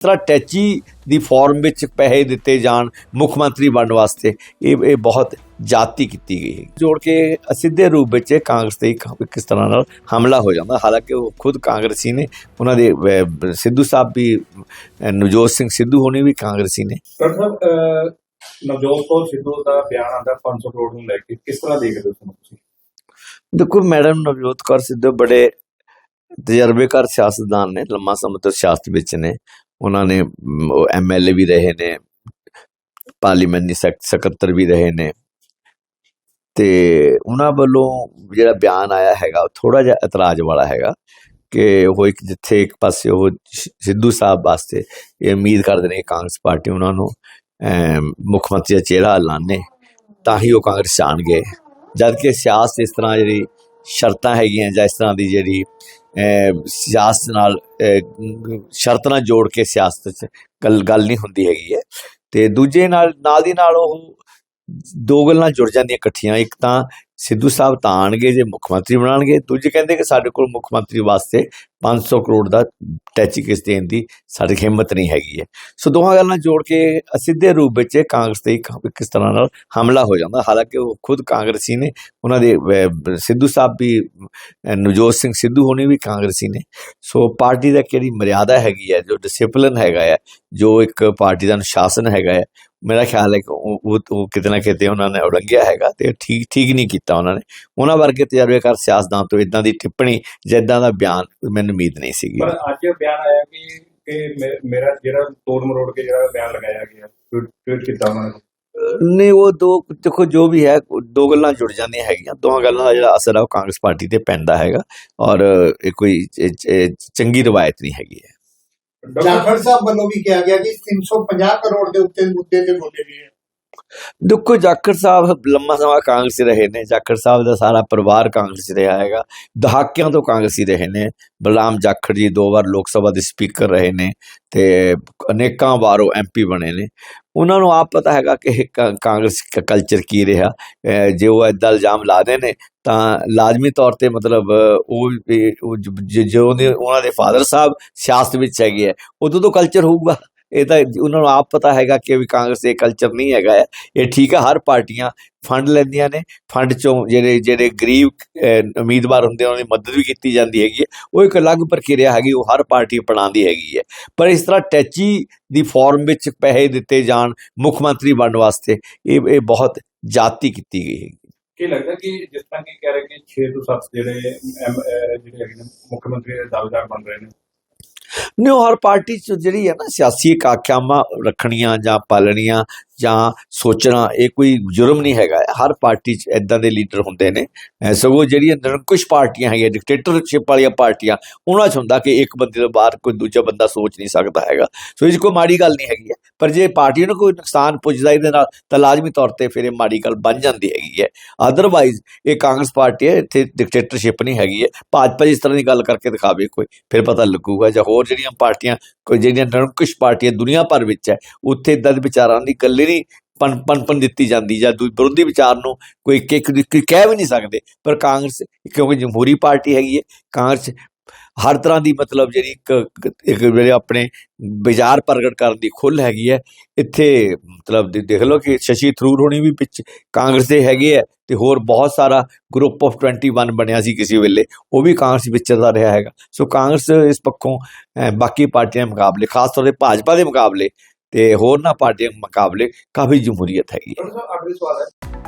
ਤਰ੍ਹਾਂ ਟੈਚੀ ਦੀ ਫਾਰਮ ਵਿੱਚ ਪੈਸੇ ਦਿੱਤੇ ਜਾਣ ਮੁੱਖ ਮੰਤਰੀ ਬਣਨ ਵਾਸਤੇ ਇਹ ਇਹ ਬਹੁਤ ਜਾਤੀ ਕੀਤੀ ਗਈ ਹੈ ਜੋੜ ਕੇ ਅਸਿੱਧੇ ਰੂਪ ਵਿੱਚ ਕਾਂਗਰਸ ਤੇ ਕਿਸ ਤਰ੍ਹਾਂ ਨਾਲ ਹਮਲਾ ਹੋ ਜਾਂਦਾ। ਹਾਲਾਂਕਿ ਉਹ ਖੁਦ ਕਾਂਗਰਸੀ ਨੇ ਉਹਨਾਂ ਦੇ ਸਿੱਧੂ ਸਾਹਿਬ ਵੀ ਨਵਜੋਤ ਸਿੰਘ ਸਿੱਧੂ ਹੋਣੀ ਵੀ ਕਾਂਗਰਸੀ ਨੇ। ਸਰ ਨਵਜੋਤ ਕੌਰ ਸਿੱਧੂ ਦਾ ਬਿਆਨ ਆਂਦਾ 500 ਕਰੋੜ ਨੂੰ ਲੈ ਕੇ ਕਿਸ ਤਰ੍ਹਾਂ ਦੇਖਦੇ ਹੋ ਤੁਸੀਂ? ਦੇਖੋ ਮੈਡਮ ਨਵਜੋਤ ਕੌਰ ਸਿੱਧੂ ਬੜੇ ਤਜਰਬੇਕਾਰ ਸਿਆਸਤਦਾਨ ਨੇ ਲੰਮਾ ਸਮਾਂ ਤੋਂ ਸਿਆਸਤ ਵਿੱਚ ਨੇ। ਉਹਨਾਂ ਨੇ ਐਮਐਲਏ ਵੀ ਰਹੇ ਨੇ ਪਾਰਲੀਮੈਂਟਰੀ ਸਕੱਤਰ ਵੀ ਰਹੇ ਨੇ। ਤੇ ਉਹਨਾਂ ਵੱਲੋਂ ਜਿਹੜਾ ਬਿਆਨ ਆਇਆ ਹੈਗਾ ਥੋੜਾ ਜਿਹਾ ਇਤਰਾਜ਼ ਵਾਲਾ ਹੈਗਾ ਕਿ ਉਹ ਇੱਕ ਜਿੱਥੇ ਇੱਕ ਪਾਸੇ ਉਹ ਸਿੱਧੂ ਸਾਹਿਬ ਵਾਸਤੇ ਇਹ ਉਮੀਦ ਕਰਦੇ ਨੇ ਕਾਂਗਰਸ ਪਾਰਟੀ ਉਹਨਾਂ ਨੂੰ ਅਮ, ਮੁੱਖ ਮੰਤਰੀ ਦਾ ਚਿਹਰਾ ਲਾਣੇ ਤਾਂ ਹੀ ਉਹ ਕਾਂਗਰਸ 'ਚ ਆਉਣਗੇ ਜਦ ਕਿ ਸਿਆਸਤ ਇਸ ਤਰ੍ਹਾਂ ਜਿਹੜੀ ਸ਼ਰਤਾਂ ਹੈਗੀਆਂ ਜਾਂ ਇਸ ਤਰ੍ਹਾਂ ਦੀ ਜਿਹੜੀ ਸਿਆਸਤ ਨਾਲ ਅਹ, ਸ਼ਰਤ ਨਾਲ ਜੋੜ ਕੇ ਸਿਆਸਤ 'ਚ ਗੱਲ ਗੱਲ ਨਹੀਂ ਹੁੰਦੀ ਹੈਗੀ ਹੈ ਤੇ ਦੂਜੇ ਨਾਲ ਨਾਲ ਦੀ ਨਾਲ ਉਹ ਦੋ ਗੱਲਾਂ ਜੁੜ ਜਾਂਦੀਆਂ ਇਕੱਠੀਆਂ। ਇੱਕ ਤਾਂ ਸਿੱਧੂ ਸਾਹਿਬ ਤਾਂ ਆਣਗੇ, ਜੇ ਮੁੱਖ ਮੰਤਰੀ ਬਣਾਣਗੇ ਦੂਜੇ ਕਹਿੰਦੇ ਕਿ ਸਾਡੇ ਕੋਲ ਮੁੱਖ ਮੰਤਰੀ ਵਾਸਤੇ 500 ਕਰੋੜ ਦਾ ਟੈਚੀ ਕਿਸ ਦੇਣ ਦੀ ਸਾਡੀ ਹਿੰਮਤ ਨਹੀਂ ਹੈਗੀ ਹੈ। ਸੋ ਦੋਹਾਂ ਗੱਲਾਂ ਜੋੜ ਕੇ ਅਸਿੱਧੇ ਰੂਪ ਵਿੱਚ ਕਾਂਗਰਸ ਤੇ ਕਿਸ ਤਰ੍ਹਾਂ ਨਾਲ ਹਮਲਾ ਹੋ ਜਾਂਦਾ। ਹਾਲਾਂਕਿ ਉਹ ਖੁਦ ਕਾਂਗਰਸੀ ਨੇ, ਉਹਨਾਂ ਦੇ ਸਿੱਧੂ ਸਾਹਿਬ ਵੀ ਨਵਜੋਤ ਸਿੰਘ ਸਿੱਧੂ ਹੋਣੀ ਵੀ ਕਾਂਗਰਸੀ ਨੇ। ਸੋ ਪਾਰਟੀ ਦਾ ਕਿਹੜੀ ਮਰਿਆਦਾ ਹੈਗੀ ਹੈ, ਜੋ ਡਿਸਪਲਿਨ ਹੈਗਾ ਹੈ, ਜੋ ਇੱਕ ਪਾਰਟੀ ਦਾ ਅਨੁਸ਼ਾਸਨ ਹੈਗਾ ਹੈ, ਮੇਰਾ ਖਿਆਲ ਹੈ ਕਿ ਉਹ ਉਹ ਕਿਤੇ ਨਾ ਕਿਤੇ ਉਹਨਾਂ ਨੇ ਉਲੰਘਿਆ ਹੈਗਾ ਤੇ ਠੀਕ ਠੀਕ ਨਹੀਂ ਕੀਤਾ। ਉਹਨਾਂ ਨੇ। ਉਹਨਾਂ ਵਰਗੇ ਤਜਰਬੇਕਾਰ ਸਿਆਸਤਦਾਨ ਤੋਂ ਇਦਾਂ ਦੀ ਟਿੱਪਣੀ ਜਾਂ ਇਦਾਂ ਦਾ ਬਿਆਨ ਮੈਨੂੰ ਉਮੀਦ ਨਹੀਂ ਸੀਗੀ। ਪਰ ਅੱਜ ਬਿਆਨ ਆਇਆ ਕਿ ਕਿ ਮੇਰਾ ਜਿਹੜਾ ਤੋੜ ਮਰੋੜ ਕੇ ਜਿਹੜਾ ਬਿਆਨ ਲਗਾਇਆ ਗਿਆ ਟਵੀਟ ਕੀਤਾ ਉਹਨਾਂ ਨੇ? ਨਹੀਂ ਉਹ ਦੋ ਦੇਖੋ ਜੋ ਵੀ ਹੈ ਦੋ ਗੱਲਾਂ ਜੁੜ ਜਾਂਦੀਆਂ ਹੈਗੀਆਂ। ਦੋਹਾਂ ਗੱਲਾਂ ਦਾ ਜਿਹੜਾ ਅਸਰ ਹੈ ਉਹ ਕਾਂਗਰਸ ਪਾਰਟੀ ਤੇ ਪੈਂਦਾ ਹੈਗਾ ਔਰ ਇਹ ਕੋਈ ਚੰਗੀ ਰਵਾਇਤ ਨਹੀਂ ਹੈਗੀ ਹੈ ਜਾਖੜ ਸਾਹਿਬ ਵੱਲੋਂ ਵੀ ਕਿਹਾ ਗਿਆ ਕਿ 350 ਕਰੋੜ ਦੇ ਉੱਤੇ ਮੁੱਦੇ ਤੇ ਬੋਲੇ ਗਏ ਆ। ਦੇਖੋ ਜਾਖੜ ਸਾਹਿਬ ਲੰਮਾ ਸਮਾਂ ਕਾਂਗਰਸੀ ਰਹੇ ਨੇ, ਜਾਖੜ ਸਾਹਿਬ ਦਾ ਸਾਰਾ ਪਰਿਵਾਰ ਕਾਂਗਰਸੀ ਰਿਹਾ ਹੈਗਾ, ਦਹਾਕਿਆਂ ਤੋਂ ਕਾਂਗਰਸੀ ਰਹੇ ਨੇ, ਬਲਰਾਮ ਜਾਖੜ ਜੀ ਦੋ ਵਾਰ ਲੋਕ ਸਭਾ ਦੇ ਸਪੀਕਰ ਰਹੇ ਨੇ ਤੇ ਅਨੇਕਾਂ ਵਾਰ ਉਹ ਐਮਪੀ ਬਣੇ ਨੇ। ਉਹਨਾਂ ਨੂੰ ਆਪ ਪਤਾ ਹੈਗਾ ਕਿ ਇਹ ਕਾ- ਕਾਂਗਰਸ ਕਲਚਰ ਕੀ ਰਿਹਾ ਜੇ ਉਹ ਏਦਾਂ ਇਲਜ਼ਾਮ ਲਾ ਦੇ ਨੇ ਤਾਂ ਲਾਜ਼ਮੀ ਤੌਰ ਤੇ ਮਤਲਬ ਉਹ ਵੀ- ਉਹ ਜੋ ਉਹਨਾਂ ਦੇ ਫਾਦਰ ਸਾਹਿਬ ਸਿਆਸਤ ਵਿੱਚ ਹੈਗੇ ਆ, ਉਦੋਂ ਤੋਂ ਕਲਚਰ ਹੋਊਗਾ। ਇਹ ਤਾਂ ਉਹਨਾਂ ਨੂੰ ਆਪ ਪਤਾ ਹੈਗਾ ਕਿ ਵੀ ਕਾਂਗਰਸ ਇਹ ਕਲਚਰ ਨਹੀਂ ਹੈਗਾ ਇਹ ਠੀਕ ਹੈ, ਹਰ ਪਾਰਟੀਆਂ ਫੰਡ ਲੈਂਦੀਆਂ ਨੇ, ਫੰਡ ਚੋਂ ਜਿਹੜੇ ਜਿਹੜੇ ਗਰੀਬ ਉਮੀਦਵਾਰ ਹੁੰਦੇ ਉਹਨਾਂ ਦੀ ਮਦਦ ਵੀ ਕੀਤੀ ਜਾਂਦੀ ਹੈਗੀ ਉਹ ਇੱਕ ਅਲੱਗ ਪ੍ਰਕਿਰਿਆ ਹੈਗੀ, ਉਹ ਹਰ ਪਾਰਟੀ ਅਪਣਾਉਂਦੀ ਹੈਗੀ ਹੈ। ਪਰ ਇਸ ਤਰ੍ਹਾਂ ਟੈਚੀ ਦੀ ਫਾਰਮ ਵਿੱਚ ਪੈਸੇ ਦਿੱਤੇ ਜਾਣ ਮੁੱਖ ਮੰਤਰੀ ਬਣਨ ਵਾਸਤੇ, ਇਹ ਇਹ ਬਹੁਤ ਜਾਤੀ ਕੀਤੀ ਗਈ ਹੈਗੀ। ਕੀ ਲੱਗਦਾ ਕਿ ਜਿਸ ਤਰ੍ਹਾਂ ਕਿ ਕਹਿ ਰਹੇ ਕਿ 6 ਤੋਂ 7 ਜਿਹੜੇ ਜਿਹੜੇ ਮੁੱਖ ਮੰਤਰੀ ਦੇ ਦਾਅਵੇਦਾਰ ਬਣ ਰਹੇ ਨੇ ਨਹੀਂ ਉਹ ਹਰ ਪਾਰਟੀ ਚ ਜਿਹੜੀ ਹੈ ਨਾ ਸਿਆਸੀ ਕਾਕਿਆਵਾਂ ਰੱਖਣੀਆਂ ਜਾਂ ਪਾਲਣੀਆਂ ਜਾਂ ਸੋਚਣਾ, ਇਹ ਕੋਈ ਜੁਰਮ ਨਹੀਂ ਹੈਗਾ। ਹਰ ਪਾਰਟੀ ਚ ਇਦਾਂ ਦੇ ਲੀਡਰ ਹੁੰਦੇ ਨੇ। ਸਗੋਂ ਜਿਹੜੀਆਂ ਨਿਰੰਕੁਸ਼ ਪਾਰਟੀਆਂ ਹੈਗੀਆਂ ਡਿਕਟੇਟਰਸ਼ਿਪ ਵਾਲੀਆਂ ਪਾਰਟੀਆਂ, ਉਹਨਾਂ ਚ ਹੁੰਦਾ ਕਿ ਇੱਕ ਬੰਦੇ ਤੋਂ ਬਾਹਰ ਕੋਈ ਦੂਜਾ ਬੰਦਾ ਸੋਚ ਨਹੀਂ ਸਕਦਾ ਹੈਗਾ। ਸੋ ਇਹ 'ਚ ਕੋਈ ਮਾੜੀ ਗੱਲ ਨਹੀਂ ਹੈਗੀ ਹੈ। ਪਰ ਜੇ ਪਾਰਟੀ ਨੂੰ ਕੋਈ ਨੁਕਸਾਨ ਪੁੱਜਦਾ ਇਹਦੇ ਨਾਲ, ਤਾਂ ਲਾਜ਼ਮੀ ਤੌਰ ਤੇ ਫਿਰ ਇਹ ਮਾੜੀ ਗੱਲ ਬਣ ਜਾਂਦੀ ਹੈਗੀ ਹੈ। ਅਦਰਵਾਈਜ਼ ਇਹ ਕਾਂਗਰਸ ਪਾਰਟੀ ਹੈ, ਇੱਥੇ ਡਿਕਟੇਟਰਸ਼ਿਪ ਨਹੀਂ ਹੈਗੀ ਹੈ। ਭਾਜਪਾ ਇਸ ਤਰ੍ਹਾਂ ਦੀ ਗੱਲ ਕਰਕੇ ਦਿਖਾਵੇ ਕੋਈ, ਫਿਰ ਪਤਾ ਲੱਗੂਗਾ। ਜਾਂ ਹੋਰ ਜਿਹੜੀਆਂ ਪਾਰਟੀਆਂ, ਕੋਈ ਜਿਹੜੀਆਂ ਨਿਰੰਕੁਸ਼ ਪਾਰਟੀਆਂ ਦੁਨੀਆ ਭਰ ਵਿੱਚ ਹੈ, ਉੱਥੇ ਇਦਾਂ ਦੇ ਵਿਚਾਰਾਂ ਦੀ ਗੱਲ ਨਹੀਂ ਪਨ ਪਨਪਨ ਦਿੱਤੀ ਜਾਂਦੀ ਜਾਂ ਵਿਰੋਧੀ ਵਿਚਾਰ ਨੂੰ ਕੋਈ ਕਿ ਕੋਈ ਕਹਿ ਵੀ ਨਹੀਂ ਸਕਦੇ। ਪਰ ਕਾਂਗਰਸ ਕਿਉਂਕਿ ਜਮਹੂਰੀ ਪਾਰਟੀ ਹੈਗੀ ਹੈ ਕਾਂਗਰਸ ਹਰ ਤਰ੍ਹਾਂ ਦੀ ਮਤਲਬ ਜਿਹੜੀ ਇੱਕ ਇੱਕ ਜਿਹੜੇ ਆਪਣੇ ਵਿਚਾਰ ਪ੍ਰਗਟ ਕਰਨ ਦੀ ਖੁੱਲ ਹੈਗੀ ਹੈ ਇੱਥੇ ਮਤਲਬ ਦੇਖ ਲਓ ਕਿ ਸ਼ਸ਼ੀ ਥਰੂਰ ਹੋਣੀ ਵੀ ਵਿੱਚ ਕਾਂਗਰਸ ਦੇ ਹੈਗੇ ਹੈ ਤੇ ਹੋਰ ਬਹੁਤ ਸਾਰਾ ਗਰੁੱਪ ਆਫ 21 ਬਣਿਆ ਸੀ ਕਿਸੇ ਵੇਲੇ ਉਹ ਵੀ ਕਾਂਗਰਸ ਵਿੱਚ ਦਾ ਰਿਹਾ ਹੈਗਾ। ਸੋ ਕਾਂਗਰਸ ਇਸ ਪੱਖੋਂ ਅਹ, ਬਾਕੀ ਪਾਰਟੀਆਂ ਦੇ ਮੁਕਾਬਲੇ ਖਾਸ ਤੌਰ ਤੇ ਭਾਜਪਾ ਦੇ ਮੁਕਾਬਲੇ ਤੇ ਹੋਰ ਨਾ ਪਾਰਟੀਆਂ ਮੁਕਾਬਲੇ ਕਾਫੀ ਜਮਹੂਰੀਅਤ ਹੈਗੀ ਹੈ।